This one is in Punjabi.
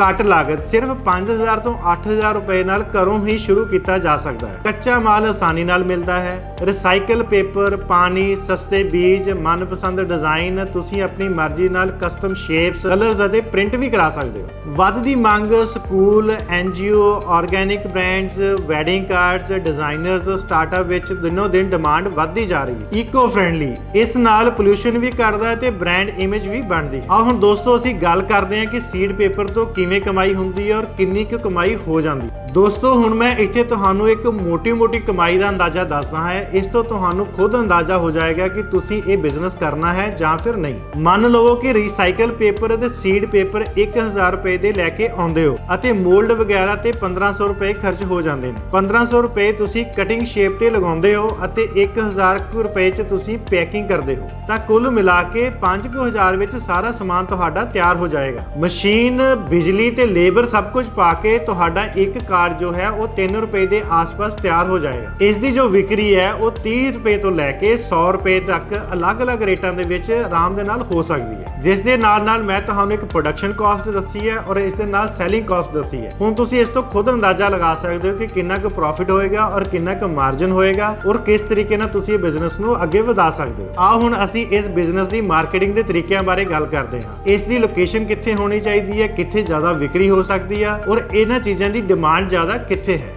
ਘੱਟ ਲਾਗਤ ਸਿਰਫ 5000 ਤੋਂ 8000 ਰੁਪਏ ਨਾਲ ਘਰੋਂ ਹੀ ਸ਼ੁਰੂ ਕੀਤਾ ਜਾ ਸਕਦਾ ਹੈ। ਕੱਚਾ ਮਾਲ ਆਸਾਨੀ ਨਾਲ ਮਿਲਦਾ ਹੈ। ਰਿਸਾਈਕਲ ਪੇਪਰ ਪਾਣੀ, ਸਸਤੇ ਬੀਜ, ਮਨਪਸੰਦ ਡਿਜ਼ਾਈਨ ਤੁਸੀਂ ਆਪਣੀ ਮਰਜ਼ੀ ਨਾਲ ਕਸਟਮ ਸ਼ੇਪਸ ਕਲਰਸ ਅਤੇ ਪ੍ਰਿੰਟ ਵੀ ਕਰਾ ਸਕਦੇ ਹੋ। ਵੱਧਦੀ ਮੰਗ school NGO organic brands wedding cards designers startup ਵਿੱਚ ਦਿਨੋ ਦਿਨ ਡਿਮਾਂਡ ਵੱਧਦੀ ਜਾ ਰਹੀ ਹੈ। ਈਕੋ ਫ੍ਰੈਂਡਲੀ ਇਸ ਨਾਲ ਪੋਲੂਸ਼ਨ ਵੀ ਘਟਦਾ ਹੈ ਤੇ ਬ੍ਰਾਂਡ ਇਮੇਜ ਵੀ ਬਣਦੀ ਹੈ। ਆਹ ਹੁਣ ਦੋਸਤੋ, ਅਸੀਂ ਗੱਲ ਕਰਦੇ ਹਾਂ ਕਿ ਸੀਡ ਪੇਪਰ ਤੋਂ ਕਿਵੇਂ ਕਮਾਈ ਹੁੰਦੀ ਹੈ ਔਰ ਕਿੰਨੀ ਕੁ ਕਮਾਈ ਹੋ ਜਾਂਦੀ ਦੋਸਤੋ, ਹੁਣ ਮੈਂ ਇੱਥੇ ਤੁਹਾਨੂੰ ਇੱਕ ਮੋਟੀ-ਮੋਟੀ ਕਮਾਈ ਦਾ ਅੰਦਾਜ਼ਾ ਦੱਸਦਾ ਹਾਂ। ਇਸ ਤੋਂ ਤੁਹਾਨੂੰ ਖੁਦ ਅੰਦਾਜ਼ਾ ਹੋ ਜਾਏਗਾ ਕਿ ਤੁਸੀਂ ਇਹ ਬਿਜ਼ਨਸ ਕਰਨਾ ਹੈ ਜਾਂ ਫਿਰ ਨਹੀਂ। ਮੰਨ ਲਵੋ ਕਿ ਰੀਸਾਈਕਲ ਪੇਪਰ ਅਤੇ ਸੀਡ ਪੇਪਰ 1000 ਰੁਪਏ ਦੇ ਲੈ ਕੇ ਆਉਂਦੇ ਹੋ ਅਤੇ ਮੋਲਡ ਵਗੈਰਾ ਤੇ 1500 ਰੁਪਏ ਖਰਚ ਹੋ ਜਾਂਦੇ ਨੇ। 1500 ਰੁਪਏ ਤੁਸੀਂ ਕਟਿੰਗ ਸ਼ੇਪ ਤੇ ਲਗਾਉਂਦੇ ਹੋ ਅਤੇ 1000 ਕੁ ਰੁਪਏ ਚ ਤੁਸੀਂ ਪੈਕਿੰਗ ਕਰਦੇ ਹੋ। ਤਾਂ ਕੁੱਲ ਮਿਲਾ ਕੇ 5000 ਵਿੱਚ ਸਾਰਾ ਸਮਾਨ ਤੁਹਾਡਾ ਤਿਆਰ ਹੋ ਜਾਏਗਾ। ਮਸ਼ੀਨ, ਬਿਜਲੀ ਬਿਜਲੀ ਤੇ ਲੇਬਰ ਸਭ ਕੁਝ ਪਾ ਕੇ ਤੁਹਾਡਾ ਇੱਕ ਕਾਰਡ ਜੋ ਹੈ ਉਹ 3 ਰੁਪਏ ਦੇ ਆਸ-ਪਾਸ ਤਿਆਰ ਹੋ ਜਾਏਗਾ ਇਸ ਦੀ ਜੋ ਵਿਕਰੀ ਹੈ, ਉਹ 30 ਰੁਪਏ ਤੋਂ ਲੈ ਕੇ 100 ਰੁਪਏ ਤੱਕ ਅਲੱਗ-ਅਲੱਗ ਰੇਟਾਂ ਦੇ ਵਿੱਚ ਆਰਾਮ ਦੇ ਨਾਲ ਹੋ ਸਕਦੀ ਹੈ। ਜਿਸ ਦੇ ਨਾਲ-ਨਾਲ ਮੈਂ ਤੁਹਾਨੂੰ ਇੱਕ ਪ੍ਰੋਡਕਸ਼ਨ ਕਾਸਟ ਦੱਸੀ ਹੈ ਔਰ ਇਸ ਦੇ ਨਾਲ ਸੈਲਿੰਗ ਕਾਸਟ ਦੱਸੀ ਹੈ। ਹੁਣ ਤੁਸੀਂ ਇਸ ਤੋਂ ਖੁਦ ਅੰਦਾਜ਼ਾ ਲਗਾ ਸਕਦੇ ਹੋ ਕਿ ਕਿੰਨਾ ਕੁ ਪ੍ਰੋਫਿਟ ਹੋਏਗਾ ਔਰ ਕਿੰਨਾ ਕੁ ਮਾਰਜਨ ਹੋਏਗਾ ਔਰ ਕਿਸ ਤਰੀਕੇ ਨਾਲ ਤੁਸੀਂ ਇਹ ਬਿਜ਼ਨਸ ਨੂੰ ਅੱਗੇ ਵਧਾ ਸਕਦੇ ਹੋ। ਆਓ ਹੁਣ ਅਸੀਂ ਇਸ ਬਿਜ਼ਨਸ ਦੀ ਮਾਰਕੀਟਿੰਗ ਦੇ ਤਰੀਕਿਆਂ ਬਾਰੇ ਗੱਲ ਕਰਦੇ ਹਾਂ। ਇਸ ਦੀ ਲੋਕੇਸ਼ਨ ਕਿੱਥੇ ਹੋਣੀ ਚਾਹੀਦੀ ਹੈ, ਕਿੱਥੇ ਜ਼ਿਆਦਾ ਵਿਕਰੀ ਹੋ ਸਕਦੀ ਹੈ ਔਰ ਇਹਨਾਂ ਚੀਜ਼ਾਂ ਦੀ ਡਿਮਾਂਡ ਜ਼ਿਆਦਾ ਕਿੱਥੇ ਹੈ?